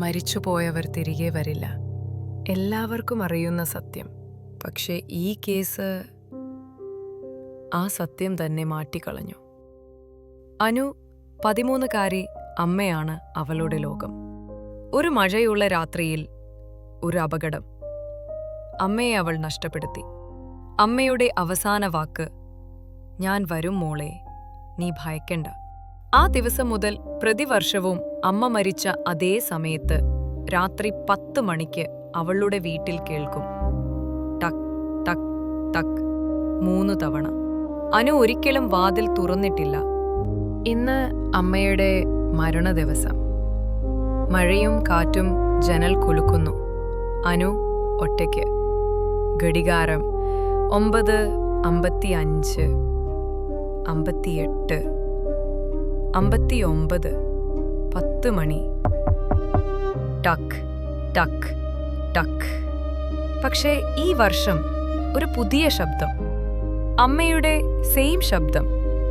മരിച്ചുപോയവർ തിരികെ വരില്ല. എല്ലാവർക്കും അറിയുന്ന സത്യം. പക്ഷേ ഈ കേസ് ആ സത്യം തന്നെ മാറ്റിക്കളഞ്ഞു. അനു പതിമൂന്നുകാരി അമ്മയാണ് അവളുടെ ലോകം. ഒരു മഴയുള്ള രാത്രിയിൽ ഒരു അപകടം. അമ്മയെ അവൾ നഷ്ടപ്പെടുത്തി. അമ്മയുടെ അവസാന വാക്ക് ഞാൻ വരും മോളെ നീ ഭയക്കണ്ട. ആ ദിവസം മുതൽ പ്രതിവർഷവും അമ്മ മരിച്ച അതേ സമയത്ത് രാത്രി പത്ത് മണിക്ക് അവളുടെ വീട്ടിൽ കേൾക്കും. ടക് ടക് ടക് മൂന്ന് തവണ. അനു ഒരിക്കലും വാതിൽ തുറന്നിട്ടില്ല. ഇന്ന് അമ്മയുടെ മരണ ദിവസം മഴയും കാറ്റും ജനൽ കുലുക്കുന്നു. അനു ഒറ്റയ്ക്ക്. ഘടികാരം ഒമ്പത് അമ്പത്തി അഞ്ച് അമ്പത്തിയെട്ട് അമ്പത്തിയൊമ്പത് പത്ത് മണി. ടക്ക് ടക്ക് ടക്ക്. പക്ഷേ ഈ വർഷം ഒരു പുതിയ ശബ്ദം. അമ്മയുടെ സെയിം ശബ്ദം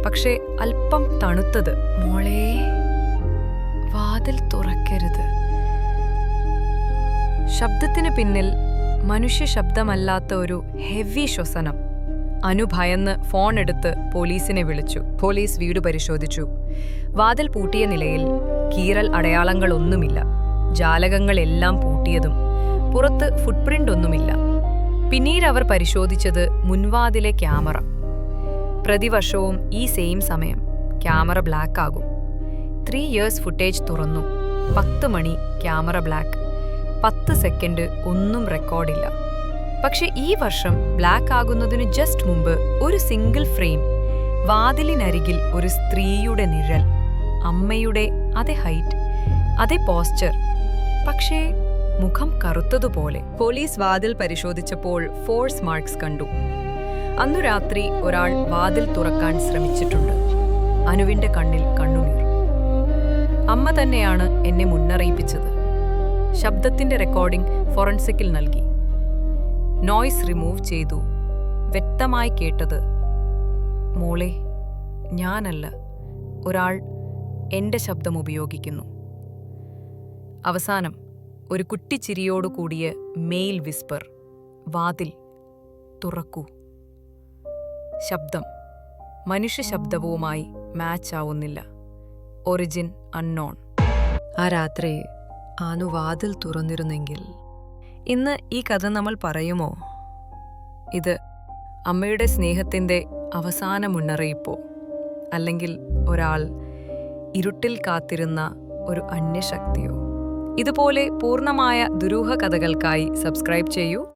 പക്ഷേ അല്പം തണുത്തത്. മോളെ വാതിൽ തുറക്കരുത്. ശബ്ദത്തിന് പിന്നിൽ മനുഷ്യ ശബ്ദമല്ലാത്ത ഒരു ഹെവി ശ്വസനം. അനു ഭയന്ന് ഫോൺ എടുത്ത് പോലീസിനെ വിളിച്ചു. പോലീസ് വീട് പരിശോധിച്ചു. വാതിൽ പൂട്ടിയ നിലയിൽ കീറൽ അടയാളങ്ങളൊന്നുമില്ല. ജാലകങ്ങളെല്ലാം പൂട്ടിയതും പുറത്ത് ഫുട്പ്രിന്റ് ഒന്നുമില്ല. പിന്നീട് അവർ പരിശോധിച്ചത് മുൻവാതിലെ ക്യാമറ. പ്രതിവർഷവും ഈ സെയിം സമയം ക്യാമറ ബ്ലാക്ക് ആകും. ത്രീ ഇയേഴ്സ് ഫുട്ടേജ് തുറന്നു. പത്ത് മണി ക്യാമറ ബ്ലാക്ക് പത്ത് സെക്കൻഡ് ഒന്നും റെക്കോർഡില്ല പക്ഷെ ഈ വർഷം ബ്ലാക്ക് ആകുന്നതിന് ജസ്റ്റ് മുമ്പ് ഒരു സിംഗിൾ ഫ്രെയിം വാതിലിനരികിൽ ഒരു സ്ത്രീയുടെ നിഴൽ അമ്മയുടെ അതേ ഹൈറ്റ് അതേ പോസ്ചർ പക്ഷേ മുഖം കറുത്തതുപോലെ. പോലീസ് വാതിൽ പരിശോധിച്ചപ്പോൾ ഫോഴ്സ് മാർക്സ് കണ്ടു. അന്നു രാത്രി ഒരാൾ വാതിൽ തുറക്കാൻ ശ്രമിച്ചിട്ടുണ്ട്. അനുവിന്റെ കണ്ണിൽ കണ്ണുനീർ. അമ്മ തന്നെയാണ് എന്നെ മുന്നറിയിപ്പിച്ചത്. ശബ്ദത്തിന്റെ റെക്കോർഡിംഗ് ഫോറൻസിക്കിൽ നൽകി. നോയ്സ് റിമൂവ് ചെയ്തു. വ്യക്തമായി കേട്ടത് മോളെ ഞാനല്ല. ഒരാൾ എന്റെ ശബ്ദം ഉപയോഗിക്കുന്നു. അവസാനം ഒരു കുട്ടിച്ചിരിയോടു കൂടിയ മെയിൽ വിസ്പർ വാതിൽ തുറക്കൂ. ശബ്ദം മനുഷ്യ ശബ്ദവുമായി മാച്ച് ആവുന്നില്ല. ഒറിജിൻ അൺനോൺ ആ രാത്രി ആനു വാതിൽ തുറന്നിരുന്നെങ്കിൽ ഇന്ന് ഈ കഥ നമ്മൾ പറയുമോ? ഇത് അമ്മയുടെ സ്നേഹത്തിന്റെ അവസാന മുന്നറിയിപ്പോ? അല്ലെങ്കിൽ ഒരാൾ ഇരുട്ടിൽ കാത്തിരുന്ന ഒരു അന്യശക്തിയോ? ഇതുപോലെ പൂർണമായ ദുരൂഹ കഥകൾക്കായി സബ്സ്ക്രൈബ് ചെയ്യൂ.